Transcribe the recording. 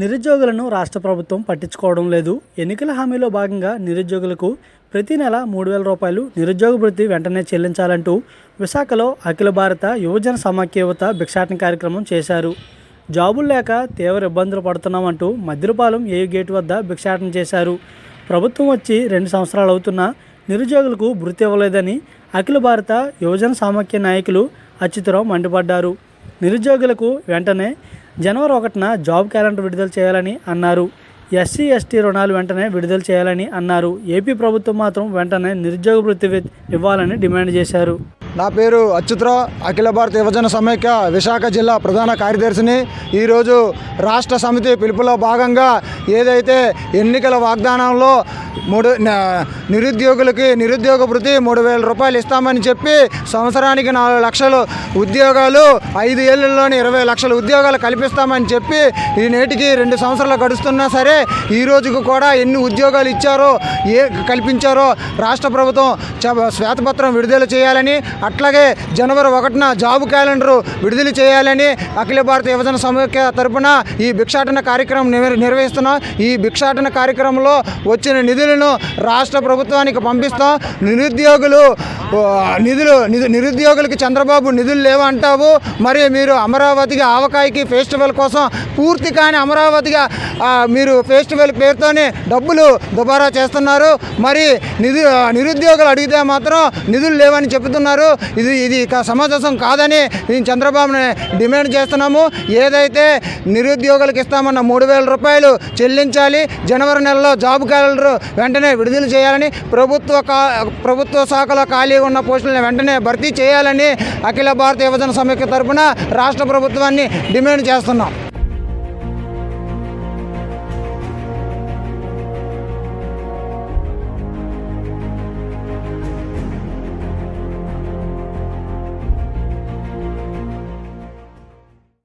నిరుద్యోగులను రాష్ట్ర ప్రభుత్వం పట్టించుకోవడం లేదు. ఎన్నికల హామీలో భాగంగా నిరుద్యోగులకు ప్రతి నెల మూడు వేల రూపాయలు నిరుద్యోగ వృత్తి వెంటనే చెల్లించాలంటూ విశాఖలో అఖిల భారత యువజన సమాఖ్యవత భిక్షాటన కార్యక్రమం చేశారు. జాబులు లేక తీవ్ర ఇబ్బందులు పడుతున్నామంటూ మద్దిరపాలెం ఏ గేటు వద్ద భిక్షాటన చేశారు. ప్రభుత్వం వచ్చి రెండు సంవత్సరాలు అవుతున్నా నిరుద్యోగులకు వృత్తి ఇవ్వలేదని అఖిల భారత యువజన సమాఖ్య నాయకులు అచ్యుతరావు మండిపడ్డారు. నిరుద్యోగులకు వెంటనే జనవరి ఒకటిన జాబ్ క్యాలెండర్ విడుదల చేయాలని అన్నారు. ఎస్సీ ఎస్టీ రుణాలు వెంటనే విడుదల చేయాలని అన్నారు. ఏపీ ప్రభుత్వం మాత్రం వెంటనే నిరుద్యోగ వృత్తి ఇవ్వాలని డిమాండ్ చేశారు. నా పేరు అచ్యుతరావు అఖిల భారత యువజన సమైక్య విశాఖ జిల్లా ప్రధాన కార్యదర్శిని. ఈరోజు రాష్ట్ర సమితి పిలుపులో భాగంగా ఏదైతే ఎన్నికల వాగ్దానంలో మూడు నిరుద్యోగులకి నిరుద్యోగ వృద్ధి మూడు వేల రూపాయలు ఇస్తామని చెప్పి సంవత్సరానికి నాలుగు లక్షలు ఉద్యోగాలు ఐదు ఏళ్ళలోని ఇరవై లక్షల ఉద్యోగాలు కల్పిస్తామని చెప్పి ఈ నేటికి రెండు సంవత్సరాలు గడుస్తున్నా సరే ఈ రోజుకు కూడా ఎన్ని ఉద్యోగాలు ఇచ్చారో ఏ కల్పించారో రాష్ట్ర ప్రభుత్వం శ్వేతపత్రం విడుదల చేయాలని అట్లాగే జనవరి ఒకటిన జాబ్ క్యాలెండర్ విడుదల చేయాలని అఖిల భారత యువజన సమైక్య తరపున ఈ భిక్షాటన కార్యక్రమం నిర్వహిస్తున్నాం. ఈ భిక్షాటన కార్యక్రమంలో వచ్చిన నిధులను రాష్ట్ర ప్రభుత్వానికి పంపిస్తాం. నిరుద్యోగులు నిధులు నిరుద్యోగులకు నిరుద్యోగులకి చంద్రబాబు నిధులు లేవంటావు. మరి మీరు అమరావతికి ఆవకాయకి ఫెస్టివల్ కోసం పూర్తి కాని అమరావతిగా మీరు ఫెస్టివల్ పేరుతోనే డబ్బులు దుబారా చేస్తున్నారు. మరి నిధు నిరుద్యోగులు అడిగితే మాత్రం నిధులు లేవని చెబుతున్నారు. ఇది ఇది సమంజసం కాదని నేను చంద్రబాబుని డిమాండ్ చేస్తున్నాము. ఏదైతే నిరుద్యోగులకు ఇస్తామన్న మూడు వేల రూపాయలు చెల్లించాలి జనవరి నెలలో జాబ్ క్యాలెండర్ వెంటనే విడుదల చేయాలని ప్రభుత్వ కా ప్రభుత్వ శాఖలో ఖాళీగా ఉన్న పోస్టులను వెంటనే భర్తీ చేయాలని అఖిల భారత యువజన సమైక్య తరఫున రాష్ట్ర ప్రభుత్వాన్ని డిమాండ్ చేస్తున్నాం.